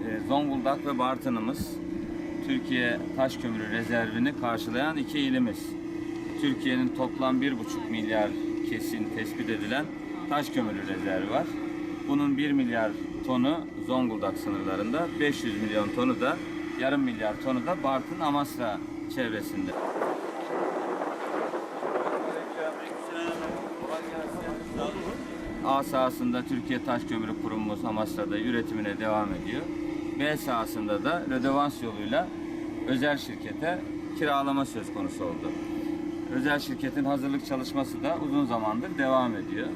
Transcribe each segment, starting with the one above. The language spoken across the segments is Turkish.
Ee, Zonguldak ve Bartın'ımız Türkiye taş kömürü rezervini karşılayan iki ilimiz. Türkiye'nin toplam 1,5 milyar kesin tespit edilen taş kömürü rezervi var. Bunun 1 milyar tonu Zonguldak sınırlarında, 500 milyon tonu da yarım milyar tonu da Bartın Amasra çevresinde. A sahasında Türkiye Taş Kömürü Kurumumuz Amasra'da üretimine devam ediyor. B sahasında da rödevans yoluyla özel şirkete kiralama söz konusu oldu. Özel şirketin hazırlık çalışması da uzun zamandır devam ediyor.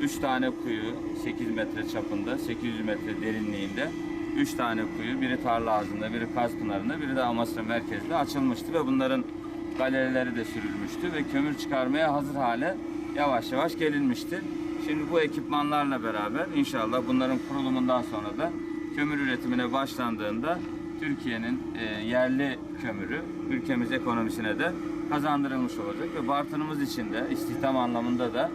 3 tane kuyu 8 metre çapında, 800 metre derinliğinde 3 tane kuyu, biri tarla ağzında, biri Kazpınar'ında, biri de Amasra merkezde açılmıştı ve bunların galerileri de sürülmüştü ve kömür çıkarmaya hazır hale yavaş yavaş gelinmişti. Şimdi bu ekipmanlarla beraber inşallah bunların kurulumundan sonra da kömür üretimine başlandığında Türkiye'nin e, yerli kömürü ülkemiz ekonomisine de kazandırılmış olacak ve Bartın'ımız için de istihdam anlamında da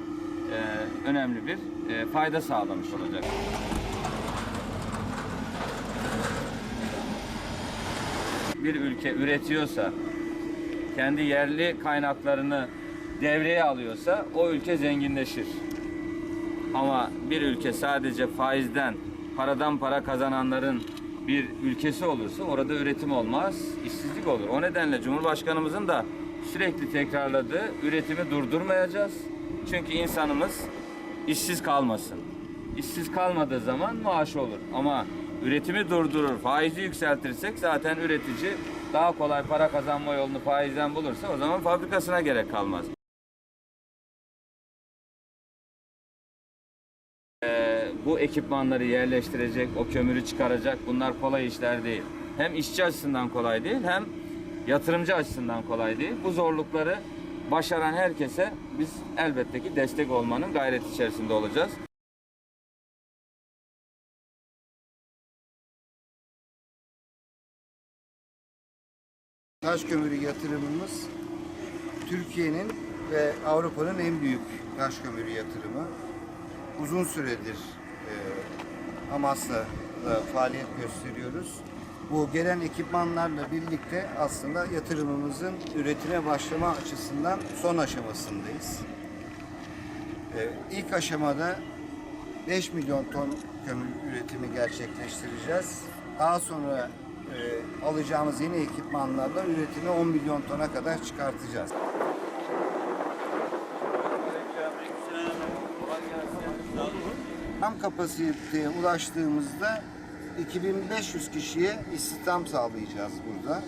e, önemli bir e, fayda sağlamış olacak. Bir ülke üretiyorsa, kendi yerli kaynaklarını devreye alıyorsa o ülke zenginleşir. Ama bir ülke sadece faizden, paradan para kazananların bir ülkesi olursa orada üretim olmaz, işsizlik olur. O nedenle Cumhurbaşkanımızın da sürekli tekrarladığı üretimi durdurmayacağız. Çünkü insanımız işsiz kalmasın. İşsiz kalmadığı zaman maaş olur. Ama üretimi durdurur, faizi yükseltirsek zaten üretici daha kolay para kazanma yolunu faizden bulursa o zaman fabrikasına gerek kalmaz. Bu ekipmanları yerleştirecek, o kömürü çıkaracak bunlar kolay işler değil. Hem işçi açısından kolay değil hem yatırımcı açısından kolay değil. Bu zorlukları başaran herkese biz elbette ki destek olmanın gayret içerisinde olacağız. Taş kömürü yatırımımız Türkiye'nin ve Avrupa'nın en büyük taş kömürü yatırımı. Uzun süredir e, Amasra'da faaliyet gösteriyoruz. Bu gelen ekipmanlarla birlikte aslında yatırımımızın üretime başlama açısından son aşamasındayız. E, ilk aşamada 5 milyon ton kömür üretimi gerçekleştireceğiz. Daha sonra e, alacağımız yeni ekipmanlarla üretimi 10 milyon tona kadar çıkartacağız. Tam kapasiteye ulaştığımızda 2500 kişiye istihdam sağlayacağız burada.